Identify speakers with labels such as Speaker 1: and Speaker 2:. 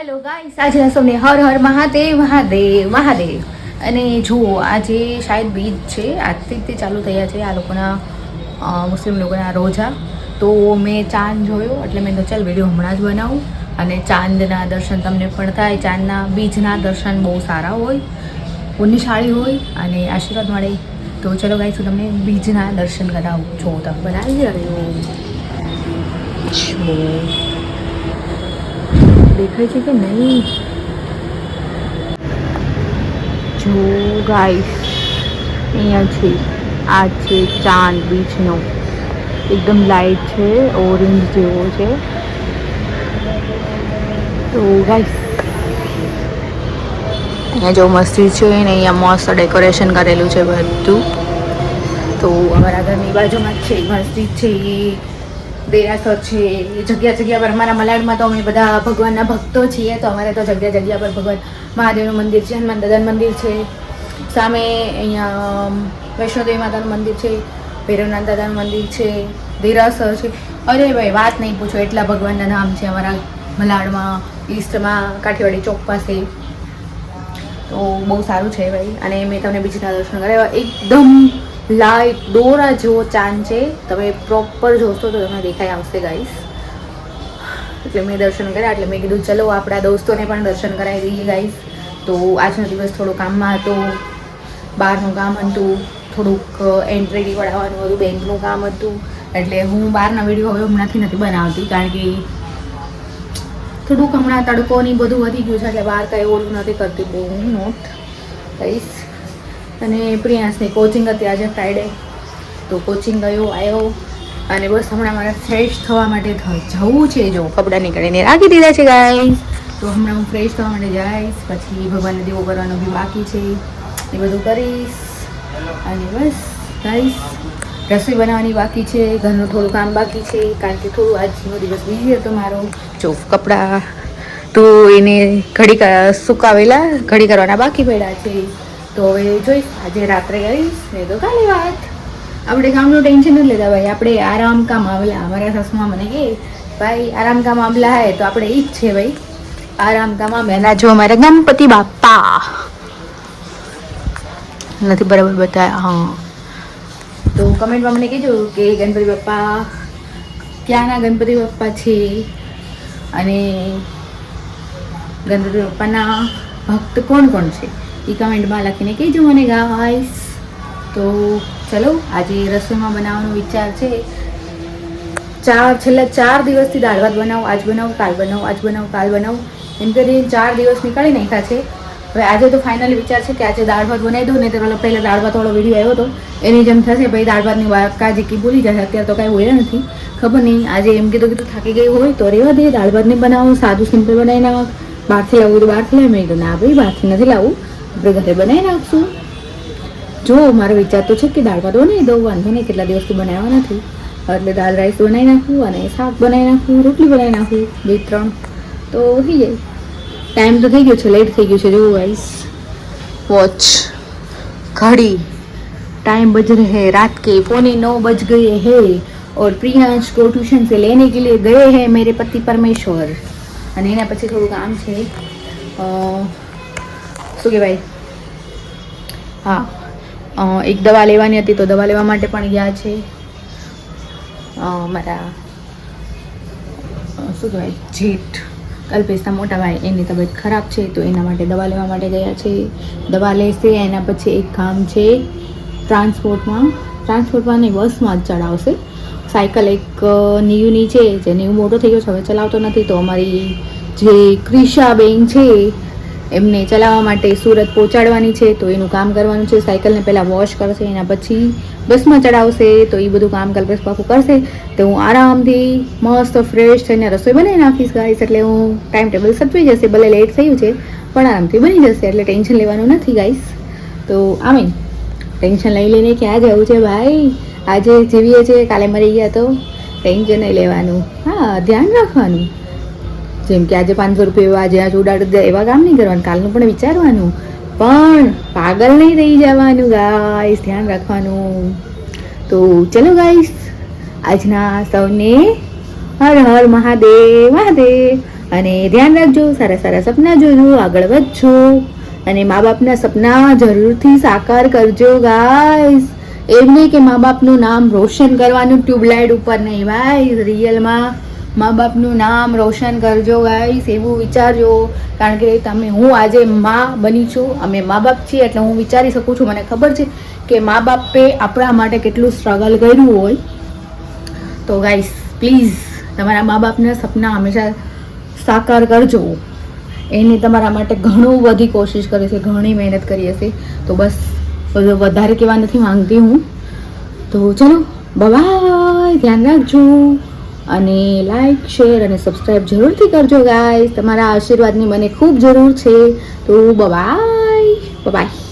Speaker 1: Hello guys, આજે સૌને હર હર મહાદેવ મહાદેવ મહાદેવ. અને જુઓ, આજે શાયદ બીજ છે, આજથી તે ચાલુ થયા છે આ લોકોના મુસ્લિમ લોકોના રોજા. તો મેં ચાંદ જોયો, એટલે મેં તો ચાલ વીડિયો હમણાં જ બનાવું. અને ચાંદના દર્શન તમને પણ થાય, ચાંદના બીજના દર્શન બહુ સારા હોય, પુણ્યશાળી હોય, અને આશીર્વાદ મળે. તો ચલો ગાઈસ, હું તમને બીજના દર્શન કરાવું. જો તમે બનાવી રહ્યો દેખાય છે કે નહીં? જો ગાઈસ અહીંયા છે. આ છે ચાંદ બીચનો. એકદમ લાઈટ છે ઓરેન્જ જેવો છે. તો ગાઈસ અહીંયા જો મસ્જિદ છે ને અહીંયા મસ્ત ડેકોરેશન કરેલું છે બધું. તો અમારા ઘરની બાજુમાં છે મસ્જિદ છે એ. દેરાસર છે જગ્યા જગ્યા પર અમારા મલાડમાં તો અમે બધા ભગવાનના ભક્તો છીએ, તો અમારે તો જગ્યા જગ્યા પર ભગવાન મહાદેવનું મંદિર છે, હનુમાન દાદાનું મંદિર છે. સામે અહીંયા વૈષ્ણોદેવી માતાનું મંદિર છે, ભૈરવનાથ દાદાનું મંદિર છે, દેરાસર છે. અરે ભાઈ, વાત નહીં પૂછો, એટલા ભગવાનના નામ છે અમારા મલાડમાં, ઈસ્ટમાં, કાઠિયાવાડી ચોક પાસે. તો બહુ સારું છે ભાઈ, અને મેં તમને બીજના દર્શન કરાવ્યા. એકદમ લાઈટ દોરા જેવો ચાંદ છે. તમે પ્રોપર જોશો તો તમને દેખાઈ આવશે ગાઈસ એટલે મેં દર્શન કર્યા, એટલે મેં કીધું, ચલો, આપણા દોસ્તોને પણ દર્શન કરાવી દઈએ ગાઈસ તો આજનો દિવસ થોડો કામમાં હતો. બહારનું કામ હતું. થોડુંક એન્ટ્રી કઢાવવાનું હતું, બેંકનું કામ હતું. એટલે હું બહારના વીડિયો હવે હમણાંથી નથી બનાવતી, કારણ કે થોડુંક હમણાં તડકો ને બધું વધી ગયું છે, એટલે બહાર કાંઈ ઓલું નથી કરતી બહુ હું નોટ કહીશ અને પ્રિયાંશની કોચિંગ હતી આજે ફ્રાઈડે તો કોચિંગ ગયો આવ્યો અને બસ હમણાં મારે ફ્રેશ થવા માટે જવું છે જો. કપડાં નીકળીને રાખી દીધા છે ગાઈસ તો હમણાં હું ફ્રેશ થવા માટે જઈશ. પછી ભગવાનને દેવો કરવાનું બી બાકી છે. એ બધું કરીશ. અને બસ ગાઈસ રસોઈ બનાવવાની બાકી છે. ઘરનું થોડું કામ બાકી છે. કારણ કે થોડું આજનો દિવસ બીજી હતો મારો. જો કપડાં તો એને ઘડી સુકાવેલા, ઘડી કરવાના બાકી પડ્યા છે. તો હવે જોઈશ આજે રાત્રે કરીશ ને તો કાલે વાત. આપણે કામનું ટેન્શન નથી લેતા ભાઈ આપણે આરામ કામ આવેલા. અમારા સાસુમાં મને કે ભાઈ આરામ કામ આવેલા હે તો આપણે ઈ જ છે ભાઈ. આરામ કામ આવેલા. જો અમારા ગણપતિ બાપા. નથી બરાબર બતાવ્યા હા. તો કમેન્ટમાં મને કહેજો કે ગણપતિ બાપ્પા ક્યાંના ગણપતિ બાપ્પા છે? અને ગણપતિ બાપ્પાના ભક્ત કોણ કોણ છે? એ કમેન્ટમાં લખીને કહેજો મને ગાઈસ તો ચલો, આજે રસોઈમાં બનાવવાનો વિચાર છે. ચાર, છેલ્લા ચાર દિવસથી દાળ ભાત બનાવું, આજ બનાવું, કાલ બનાવું, આજ બનાવું, કાલ બનાવું. એમ કરીને ચાર દિવસ નીકળી નાખ્યા છે. હવે આજે તો ફાઇનલી વિચાર છે કે આજે દાળ ભાત બનાવી દઉં ને તો પેલો પહેલાં દાળ ભાત વાળો વીડિયો આવ્યો હતો. એની જેમ થશે ભાઈ દાળ ભાતની કાજી કી ભૂલી જશે, અત્યારે તો કાંઈ હોય નથી. ખબર નહીં, આજે એમ કીધું કીધું થાકી ગઈ હોય તો રેવા દે, દાળ ભાત નહીં બનાવો, સાદું સિમ્પલ બનાવી નાખ. બહારથી લાવવું તો બહારથી લાવી મેં કીધું ના ભાઈ, બહારથી નથી લાવવું આપણે ઘરે બનાવી નાખશું જો મારો વિચાર તો છે કે દાળ ભાત બનાવી દઉં વાંધો નહીં કેટલા દિવસથી બનાવ્યા નથી એટલે દાળ રાઈસ બનાવી નાખું અને શાક બનાવી નાખું રોટલી બનાવી નાખું બે ત્રણ તો થઈ જાય ટાઈમ તો થઈ ગયો છે લેટ થઈ ગયું છે જો ગાઈસ वॉच घड़ी टाइम बज रहे हैं रात के पौने नौ बज गए हैं और प्रियांश को ट्यूशन से लेने के लिए गए हैं मेरे पति परमेश्वर અને એના પછી થોડું કામ છે અ, શું કહેવાય? હા. એક દવા લેવાની હતી તો દવા લેવા માટે પણ ગયા છે. મારા શું કહેવાય? જેઠ કલ્પેશના મોટા ભાઈ એની તબિયત ખરાબ છે તો એના માટે દવા લેવા માટે ગયા છે. દવા લેશે, એના પછી એક કામ છે, ટ્રાન્સપોર્ટમાં. ટ્રાન્સપોર્ટમાં નહીં, બસમાં જ ચડાવશે. સાયકલ એક નીયુની છે જે નિયુ મોટો થઈ ગયો છે, હવે ચલાવતો નથી. તો અમારી જે ક્રિશાબેન છે એમને ચલાવવા માટે સુરત પહોંચાડવાની છે, તો એનું કામ કરવાનું છે. સાયકલને પહેલાં વોશ કરશે, એના પછી બસમાં ચડાવશે, તો એ બધું કામ કલ્પેશ બાપુ કરશે. તો હું આરામથી મસ્ત ફ્રેશ થઈને રસોઈ બનાવી નાખીશ ગાઈસ એટલે હું ટાઈમ ટેબલ સચવી જશે. ભલે લેટ થયું છે, પણ આરામથી બની જશે. એટલે ટેન્શન લેવાનું નથી ગાઈશ તો આમે ટેન્શન લઈ લઈને ક્યાં જવું છે, ભાઈ. આજે જીવીએ છીએ, કાલે મરી ગયા તો. ટેન્શન નહીં લેવાનું. હા, ધ્યાન રાખવાનું. જેમ કે આજે પાંચસો રૂપિયા આજે આજે ઉડાડી દે એવા કામ નહીં કરવાનું. કાલનું પણ વિચારવાનું. પણ પાગલ નહીં રહી જવાનું ગાઈસ ધ્યાન રાખવાનું. તો ચલો ગાઈસ આજના સૌને હર હર મહાદેવ મહાદેવ. અને ધ્યાન રાખજો, સારા સારા સપના જોજો, આગળ વધજો. અને મા બાપના સપના જરૂરથી સાકાર કરજો ગાઈસ એમ નહીં કે મા બાપનું નામ રોશન કરવાનું ટ્યુબલાઇટ ઉપર નહીં, ભાઈ રિયલમાં મા બાપનું નામ રોશન કરજો, ગાઈસ, એવું વિચારજો. કારણ કે તમે, હું આજે મા બની છું, અમે મા બાપ છીએ, એટલે હું વિચારી શકું છું. મને ખબર છે કે મા બાપે આપણા માટે કેટલું સ્ટ્રગલ કર્યું હોય. તો ગાઈસ પ્લીઝ તમારા મા બાપના સપના હંમેશા સાકાર કરજો. એને તમારા માટે ઘણું બધી કોશિશ કરી છે, ઘણી મહેનત કરી હશે. તો બસ વધારે કહેવા નથી માંગતી હું. તો ચલો બાય ધ્યાન રાખજો. અને લાઇક શેર અને સબસ્ક્રાઈબ જરૂરથી કરજો ગાય તમારા આશીર્વાદની મને ખૂબ જરૂર છે. તો બાય બાય